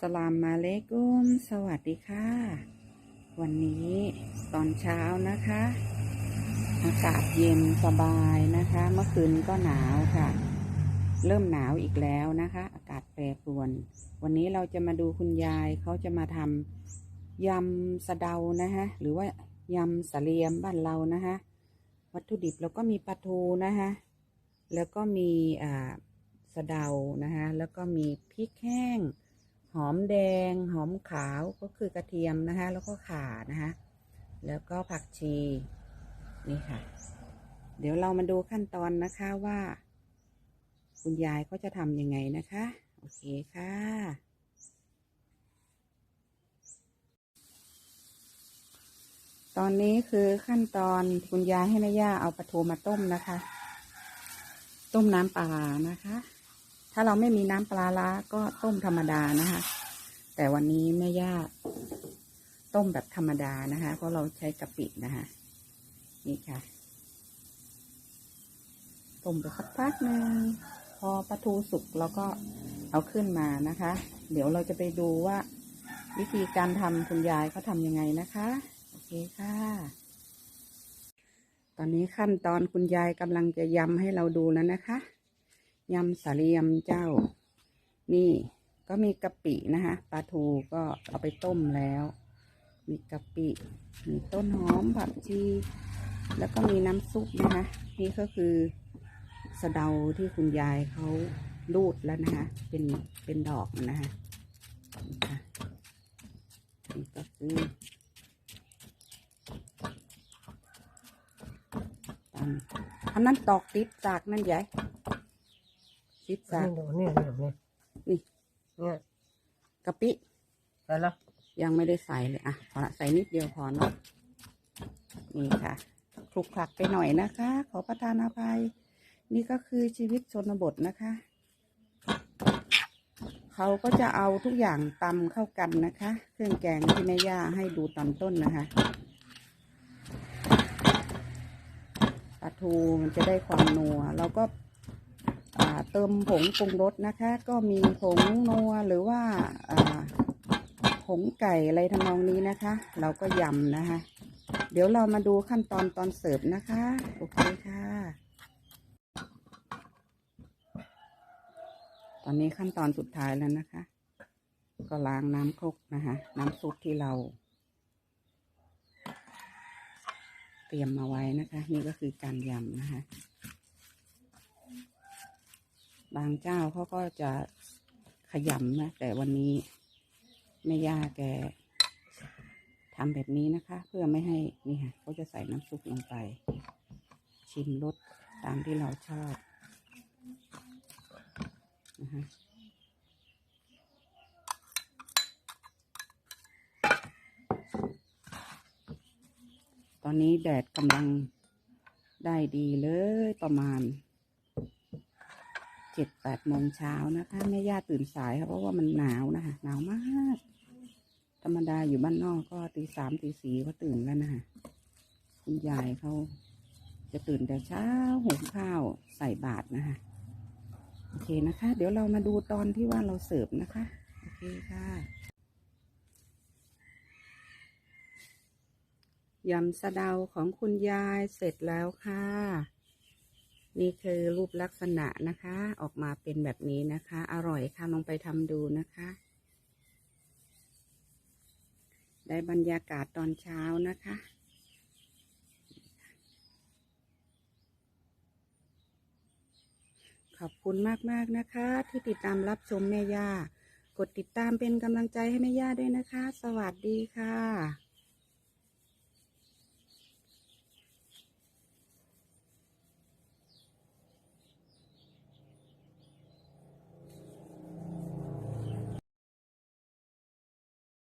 สลามมาเลกุม สวัสดีค่ะ วันนี้ตอนเช้านะคะ อากาศเย็นสบายนะคะ เมื่อคืนก็หนาวค่ะ เริ่มหนาวอีกแล้วนะคะ อากาศแปรปรวน วันนี้เราจะมาดูคุณยายเขาจะมาทำยำสะเดานะคะหรือว่ายำสะเลียมบ้านเรานะคะ วัตถุดิบเราก็มีปลาทูนะคะแล้วก็มีอ่าสะเดานะคะแล้วก็มีพริกแห้ง หอมแดง หอมขาวก็คือกระเทียมนะคะ แล้วก็ข่านะคะ แล้วก็ผักชีนี่ค่ะ เดี๋ยวเรามาดูขั้นตอนนะคะว่า คุณยายก็จะทำยังไงนะคะ โอเคค่ะ ตอนนี้คือขั้นตอนคุณยายให้แม่ย่าเอาปลาทูมาต้มนะคะ ต้มน้ำปลาร้านะคะ ถ้าเราไม่มีน้ำปลาร้าก็ต้มธรรมดานะคะ แต่วันนี้แม่ย่าต้มแบบธรรมดานะคะ เพราะเราใช้กะปินะคะ นี่ค่ะ ต้มไปสักพักหนึ่งพอปลาทูสุกเราก็เอาขึ้นมานะคะ เดี๋ยวเราจะไปดูว่า วิธีการทำคุณยายเขาทำยังไงนะคะ โอเคค่ะ ตอนนี้ขั้นตอนคุณยายกำลังจะยำให้เราดูแล้วนะคะ ยำสาลียำเจ้า นี่ก็มีกะปินะคะปลาทูก็เอาไปต้มแล้ว มีกะปิ มีต้นหอมผักชีแล้วก็มีน้ำซุปนะคะ นี่ก็คือสะเดาที่คุณยายเขาลูดแล้วนะคะ เป็นเป็นดอกนะคะนี่ก็คือตอันนั้นตอกติดจากนั่นยาย ติดจากนี่ดูนี่นี่นี่นี่เนี่ยกะปิไปแล้วยังไม่ได้ใส่เลยอะพอละใส่นิดเดียวพอเนาะนี่ค่ะคลุกคลักไปหน่อยนะคะ ขอประทานอภัย นี่ก็คือชีวิตชนบทนะคะ เขาก็จะเอาทุกอย่างตำเข้ากันนะคะ เครื่องแกงที่แม่ย่าให้ดูตอนต้นนะคะปลาทูมันจะได้ความนัวเราก็อ่า เติมผงปรุงรสนะคะ ก็มีผงนัวหรือว่าผงไก่อะไรทำนองนี้นะคะ เราก็ยำนะคะ เดี๋ยวเรามาดูขั้นตอนตอนเสิร์ฟนะคะ โอเคค่ะ ตอนนี้ขั้นตอนสุดท้ายแล้วนะคะ ก็ล้างน้ำครกนะคะ น้ำซุปที่เรา เตรียมมาไว้นะคะ นี่ก็คือการยำนะคะ บางเจ้าเขาก็จะขยำนะ แต่วันนี้แม่ย่าแกทำแบบนี้นะคะ เพื่อไม่ให้นี่ค่ะเขาจะใส่น้ำซุปลงไป ชิมรสตามที่เราชอบนะคะตอนนี้แดดกำลังได้ดีเลยประมาณ เจ็ดแปดโมงเช้านะคะแม่ย่าตื่นสายค่ะเพราะว่ามันหนาวนะคะหนาวมาก ธรรมดาอยู่บ้านนอกก็ตีสามตีสี่ก็ตื่นแล้วนะคะคุณยายเขาจะตื่นแต่เช้าหุงข้าวใส่บาตรนะคะโอเคนะคะ เดี๋ยวเรามาดูตอนที่ว่าเราเสิร์ฟนะคะ โอเคค่ะยำสะเดาของคุณยายเสร็จแล้วค่ะ นี่คือรูปลักษณะนะคะ ออกมาเป็นแบบนี้นะคะ อร่อยค่ะลองไปทำดูนะคะ ได้บรรยากาศตอนเช้านะคะ ขอบคุณมากๆนะคะ ที่ติดตามรับชมแม่ย่ากดติดตามเป็นกำลังใจให้แม่ย่าด้วยนะคะ สวัสดีค่ะ